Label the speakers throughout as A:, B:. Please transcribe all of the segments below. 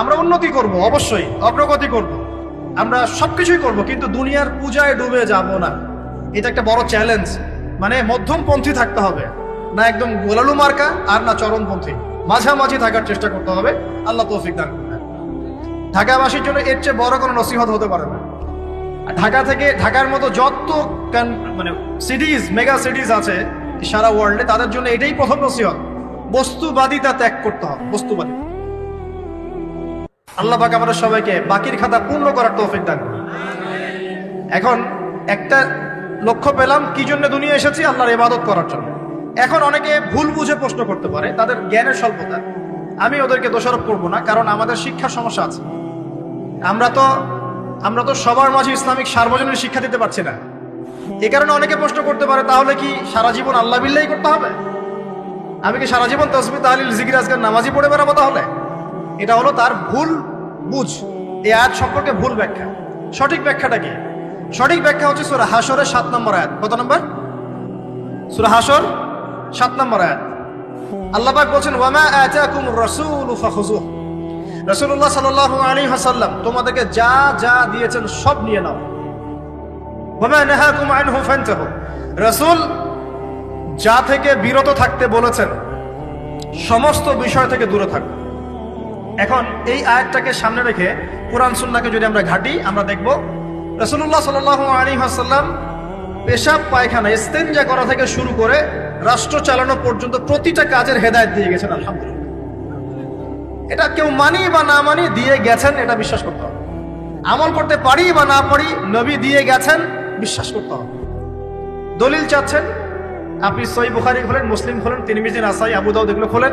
A: আমরা উন্নতি করব, অবশ্যই, অগ্রগতি করব। আমরা সবকিছুই করব, কিন্তু দুনিয়ার পূজায় ডুবে যাব না। এটা একটা বড় চ্যালেঞ্জ মানে মধ্যমপন্থী থাকতে হবে। না একদম গোলালু মার্কা, আর না চরমপন্থী। মাঝামাঝি থাকার চেষ্টা করতে হবে। আল্লাহ তৌফিক দান করবেন ঢাকাবাসীর জন্য এর চেয়ে বড় কোনো নসিহত হতে পারে না। ঢাকা থেকে, ঢাকার মতো যত মানে সিটিজ মেগা সিটিজ আছে সারা ওয়ার্ল্ডে তাদের জন্য এটাই প্রথম নসিহত। বস্তুবাদিতা ত্যাগ করতে হবে বস্তুবাদী আল্লাহ পাক আমাদের সবাইকে বাকির খাতা পূর্ণ করার তৌফিক দান। এখন একটা লক্ষ্য পেলাম, কি জন্য দুনিয়া এসেছি? আল্লাহর ইবাদত করার জন্য। এখন অনেকে ভুল বুঝে প্রশ্ন করতে পারে, তাদের জ্ঞানের স্বল্পতা। আমি ওদেরকে দোষারোপ করব না, কারণ আমাদের শিক্ষার সমস্যা আছে। আমরা তো আমরা তো সবার মাঝে ইসলামিক সার্বজনীন শিক্ষা দিতে পারছি না। এ কারণে অনেকে প্রশ্ন করতে পারে, তাহলে কি সারা জীবন আল্লাহ বিল্লাহি করতে হবে? আমি কি সারা জীবন তসবি, তাহলিল, জিকির আজকাল নামাজি পড়ে বেড়াবো তাহলে? এটা হলো তার ভুল বুঝ। এই আয়াত সম্পর্কে ভুল ব্যাখ্যা। সঠিক ব্যাখ্যাটা কি? সঠিক ব্যাখ্যা হচ্ছে সুরা হাসরের সাত নম্বর আয়াত। কত নম্বর? সুরা হাসর সাত নম্বর আয়াত। বলছেন ওয়ামা আতাকুম রাসূল রাসূলুল্লাহ সাল্লাল্লাহু আলাইহি ওয়াসাল্লাম, তোমাদেরকে যা যা দিয়েছেন সব নিয়ে নাও। ওয়ামা নাহাকুম আনহু ফান্তাহু। রাসূল যা থেকে বিরত থাকতে বলেছেন, সমস্ত বিষয় থেকে দূরে থাকবে এখন এই আয়াতটাকে সামনে রেখে কোরআন সুন্নাকে যদি আমরা ঘাটি, আমরা দেখব রসুল্লাহ সাল আলী হাসাল্লাম পেশাব, পায়খানা ইস্তেঞ্জা করা থেকে শুরু করে রাষ্ট্র চালানো পর্যন্ত প্রতিটা কাজের হেদায়ত দিয়ে গেছেন, আলহামদুলিল্লাহ। এটা কেউ মানি বা না মানি, দিয়ে গেছেন, এটা বিশ্বাস করতে হবে। আমল করতে পারি বা না পারি, নবী দিয়ে গেছেন, বিশ্বাস করতে হবে। দলিল চাচ্ছেন, আপনি সই বুখারি খোলেন, মুসলিম খোলেন তিরমিজিন আসাই আবু দাউদ এগুলো খোলেন।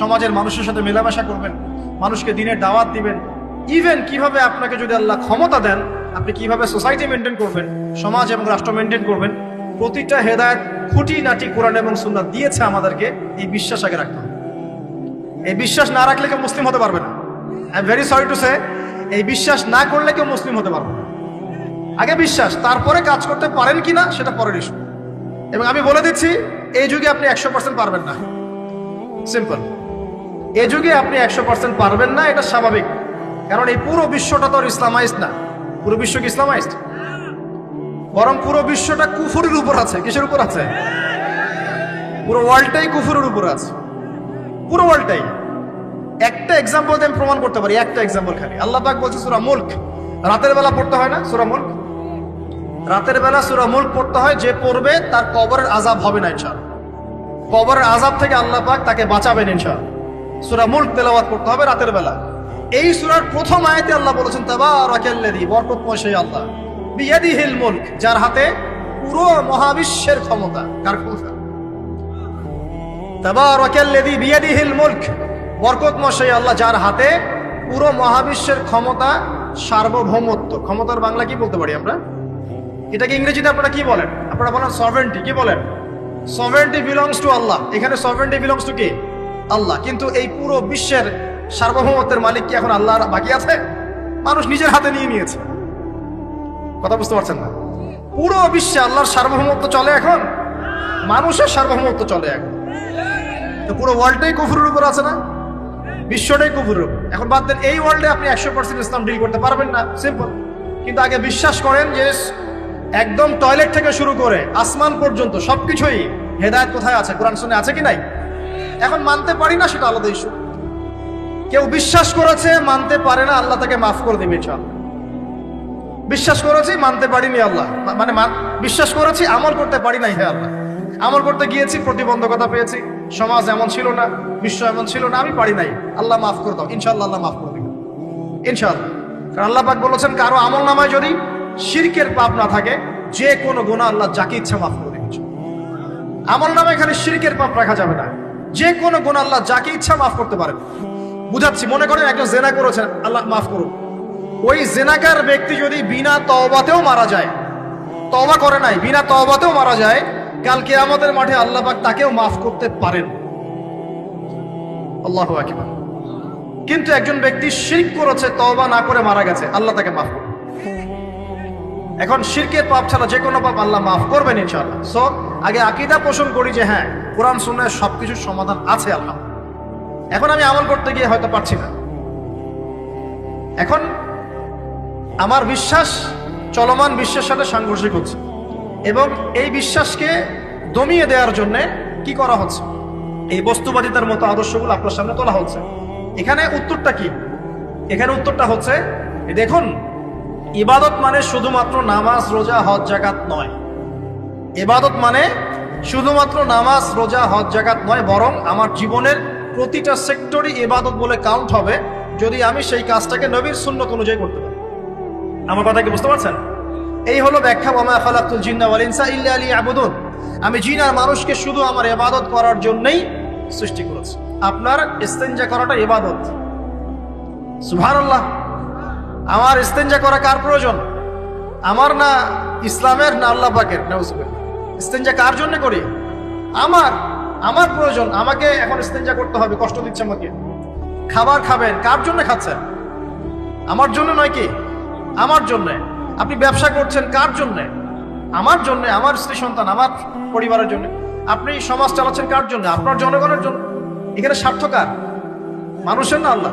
A: সমাজের মানুষের সাথে মেলামেশা করবেন, মানুষকে দিনের দাওয়াত দিবেন। ইভেন কীভাবে আপনাকে যদি আল্লাহ ক্ষমতা দেন, আপনি কীভাবে সোসাইটি মেনটেন করবেন, সমাজ এবং রাষ্ট্র মেনটেন করবেন, প্রতিটা হেদায়ত খুঁটি নাটি কোরআন এবং সুন্নাত দিয়েছে আমাদেরকে, এই বিশ্বাস আগে রাখতে হবে। এই বিশ্বাস না রাখলে কেউ মুসলিম হতে পারবে না। I am very sorry to say এই বিশ্বাস না করলে কেউ মুসলিম হতে পারবে না। আগে বিশ্বাস, তারপরে কাজ করতে পারেন কিনা, সেটা পরের ইস্যু এবং আমি বলে দিচ্ছি, এই যুগে আপনি একশো পার্সেন্ট পারবেন না। সিম্পল এই যুগে আপনি একশো পার্সেন্ট পারবেন না, এটা স্বাভাবিক। কারণ এই পুরো বিশ্বটা তো ইসলামাইজড না। পুরো বিশ্ব কি ইসলামাইজড? বরং পুরো বিশ্বটা কুফুরের উপর আছে। কিসের উপর আছে? পুরো ওয়ার্ল্ডটাই কুফুরের উপর আছে। পুরো ওয়ার্ল্ডটাই। একটা এক্সাম্পল আমি প্রমাণ করতে পারি, একটা এক্সাম্পল খালি। আল্লাহ পাক বলছে সুরা মুল্ক। রাতের বেলা পড়তে হয় না সুরা মুল্ক? রাতের বেলা সুরা মুল্ক পড়তে হয়, যে পড়বে তার কবরের আজাব হবে না ইনশাল কবরের আজাব থেকে আল্লাহ পাক তাকে বাঁচাবেন ইনশাল সুরা মুল্ক তেলাওয়াত করতে হবে রাতের বেলা। এই সুরার প্রথম আয়াতে আল্লাহ বলেছেন, তাবারাকাল্লাযী বরকতময় আল্লাহ। বিয়াদিহিল মুলক, যার হাতে পুরো মহাবিশ্বের ক্ষমতা। কার ক্ষমতা? তাবারাকাল্লাযী বিয়াদিহিল মুলক বরকতময় সেই আল্লাহ, যার হাতে পুরো মহাবিশ্বের ক্ষমতা সার্বভৌমত্ব। ক্ষমতার বাংলা কি বলতে পারি আমরা? এটাকে ইংরেজিতে আপনারা কি বলেন? আপনারা বলেন সভেন্টি কি বলেন? সভেন্টি বিলংস টু আল্লাহ এখানে সভেন্টি বিলংস টু কি? আল্লাহ। কিন্তু এই পুরো বিশ্বের সার্বভৌমত্বের মালিক কি এখন আল্লাহ বাকি আছে? মানুষ নিজের হাতে নিয়ে নিয়েছে। কথা বুঝতে পারছেন না? পুরো বিশ্বে আল্লাহর সার্বভৌমত্ব চলে এখন? মানুষের সার্বভৌমত্ব চলে এখন। তো পুরো ওয়ার্ল্ডটাই কুফুরের উপর আছে না? বিশ্বটাই কুফুরের এখন বাদ দেন, এই ওয়ার্ল্ডে আপনি একশো পার্সেন্ট ইসলাম ডিল করতে পারবেন না। সিম্পল কিন্তু আগে বিশ্বাস করেন যে একদম টয়লেট থেকে শুরু করে আসমান পর্যন্ত সবকিছুই হেদায়ত কোথায় আছে? কোরআন শুনে আছে কি নাই? এখন মানতে পারি না সেটা আলাদা ইস্যু কেউ বিশ্বাস করেছে, মানতে পারে না, আল্লাহ তাকে মাফ করে দিবে বিশ্বাস করেছি, মানতে পারিনি আল্লাহ। মানে বিশ্বাস করেছি, আমল করতে পারি নাই হে আল্লাহ। আমল করতে গিয়েছি, প্রতিবন্ধকতা পেয়েছি। সমাজ এমন ছিল না, বিশ্ব এমন ছিল না, আমি পারি নাই। আল্লাহ মাফ করে দাও, ইনশাআল্লাহ আল্লাহ মাফ করে দিবে। ইনশাআল্লাহ। কারণ আল্লাহ পাক বলেছেন, কারও আমল নামায় যদি শিরকের পাপ না থাকে, যে কোনো গুণা আল্লাহ যাকে ইচ্ছা মাফ করে দিবে আমার নামে এখানে শিরকের পাপ রাখা যাবে না। যে কোনো গুণ আল্লাহ যাকে ইচ্ছা মাফ করতে পারেন বুঝাচ্ছি, মনে করেন একজন জেনা করেছেন, আল্লাহ মাফ করুন। ওই জেনাকার ব্যক্তি যদি বিনা তওবাতেও মারা যায়, তওবা করে নাই, বিনা তওবাতেও মারা যায় কালকে আমাদের মাঠে আল্লাহ পাক তাকেও মাফ করতে পারেন। আল্লাহ কিন্তু একজন ব্যক্তি শিরক করেছে, তওবা না করে মারা গেছে, আল্লাহ তাকে মাফ করবে এখন শিরকের পাপ ছাড়া যে কোনো পাপ আল্লাহ মাফ করবেন ইনশাআল্লাহ। সো আগে আকিদা পোষণ করি যে হ্যাঁ কোরআন শুনে সবকিছুর সমাধান আছে আল্লাহ এখন আমি আমল করতে গিয়ে হয়তো পারছি না। এখন আমার বিশ্বাস, চলমান বিশ্বের সাথে সাংঘর্ষিক হচ্ছে। এবং এই বিশ্বাসকে দমিয়ে দেওয়ার জন্য কি করা হচ্ছে? এই বস্তুবাদিতার মতো আদর্শগুলো আপনার সামনে তোলা হচ্ছে। এখানে উত্তরটা কি? এখানে উত্তরটা হচ্ছে, দেখুন ইবাদত মানে শুধুমাত্র নামাজ, রোজা, হজ জাকাত নয়। ইবাদত মানে শুধুমাত্র নামাজ, রোজা, হজ জাকাত নয়, বরং আমার জীবনের প্রতিটা সেক্টরই ইবাদত বলে কাউন্ট হবে যদি আমি সেই কাজটাকে নবীর সুন্নত অনুযায়ী করতে পারি। আমার কথা কি বুঝতে পারছেন? এই হলো ব্যাখ্যা, ওমা ফালাকুল জিন্না ওয়াল ইনসা ইল্লা আলী আবুদুন আমি জিন আর মানুষকে শুধু আমার ইবাদত করার জন্যই সৃষ্টি করেছি। আপনার ইস্তেঞ্জা করাটা ইবাদত। সুবহানাল্লাহ। আমার ইস্তেঞ্জা করা কার প্রয়োজন? আমার না ইসলামের না আল্লাহ পাকের? নাউজুবিল্লাহ। ইস্তেঞ্জা কার জন্য করি? আমার আমার প্রয়োজন। আমাকে এখন ইস্তেঞ্জা করতে হবে, কষ্ট দিচ্ছে আমাকে। খাবার খাবেন, কার জন্য খাচ্ছেন? আমার জন্য নয় কি? আমার জন্য। আপনি ব্যবসা করছেন কার জন্য? আমার জন্য, আমার স্ত্রী, সন্তান, আমার পরিবারের জন্য। আপনি সমাজ চালাচ্ছেন কার জন্য? আপনার জনগণের জন্য। এখানে স্বার্থ কার? মানুষের না আল্লাহ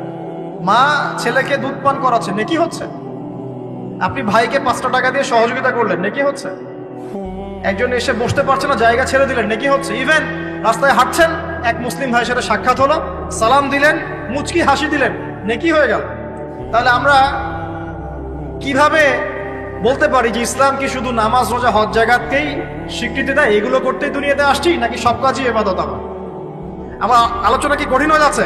A: মা ছেলেকে দুধ পান করাচ্ছে, নেকি হচ্ছে? আপনি ভাইকে পাঁচটা টাকা দিয়ে সহযোগিতা করলেন, নেকি হচ্ছে? একজন এসে বসতে পারছে না, জায়গা ছেড়ে দিলেন, নাকি হচ্ছে? ইভেন রাস্তায় হাঁটছেন, এক মুসলিম ভাইয়ের সাথে সাক্ষাৎ হলো, সালাম দিলেন, মুচকি হাসি দিলেন, নেকি হয়ে গেল। তাহলে আমরা কীভাবে বলতে পারি যে ইসলাম কি শুধু নামাজ, রোজা, হজ জায়গাতেই স্বীকৃতি দেয়? এগুলো করতেই দুনিয়াতে আসছি, নাকি সব কাজই এবাদত আমার আমার আলোচনা কি কঠিন হয়ে যাচ্ছে?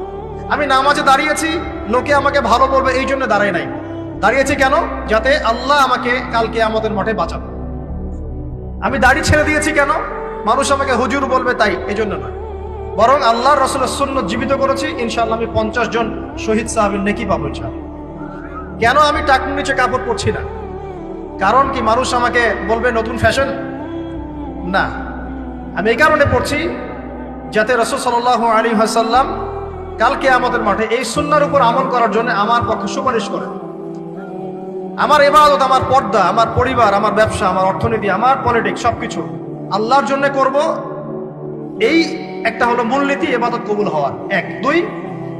A: আমি নামাজে দাঁড়িয়েছি, লোকে আমাকে ভালো বলবে, এই জন্য দাঁড়াই নাই। দাঁড়িয়েছি কেন? যাতে আল্লাহ আমাকে কালকে আমাদের মাঠে বাঁচাবে। আমি দাড়ি ছেড়ে দিয়েছি কেন? মানুষ আমাকে হুজুর বলবে তাই এই জন্য নয়। বরং আল্লাহ রসুলের শূন্য জীবিত করেছি ইনশাল্লাহ আমি পঞ্চাশ জন শহীদ সাহাবির নেকি পাবো, ইনশাআল্লাহ। কেন আমি টাকুর নিচে কাপড় পরছি না? কারণ কি মানুষ আমাকে বলবে নতুন ফ্যাশন? না। আমি এই কারণে পড়ছি, যাতে রসুল সাল্লাহ আলী হাসাল্লাম কালকে আমাদের মাঠে এই সুন্নার উপর আমল করার জন্য আমার পক্ষে সুপারিশ করে। আমার এবাদত আমার পর্দা, আমার পরিবার, আমার ব্যবসা, আমার অর্থনীতি, আমার পলিটিক্স সবকিছু আল্লাহর জন্য করব। এই একটা হলো মূলনীতি এবাদত কবুল হওয়ার। এক। দুই,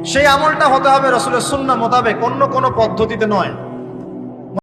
A: সেই আমলটা হতে হবে রসুলের সুন্না মোতাবেক, অন্য কোনো পদ্ধতিতে নয়।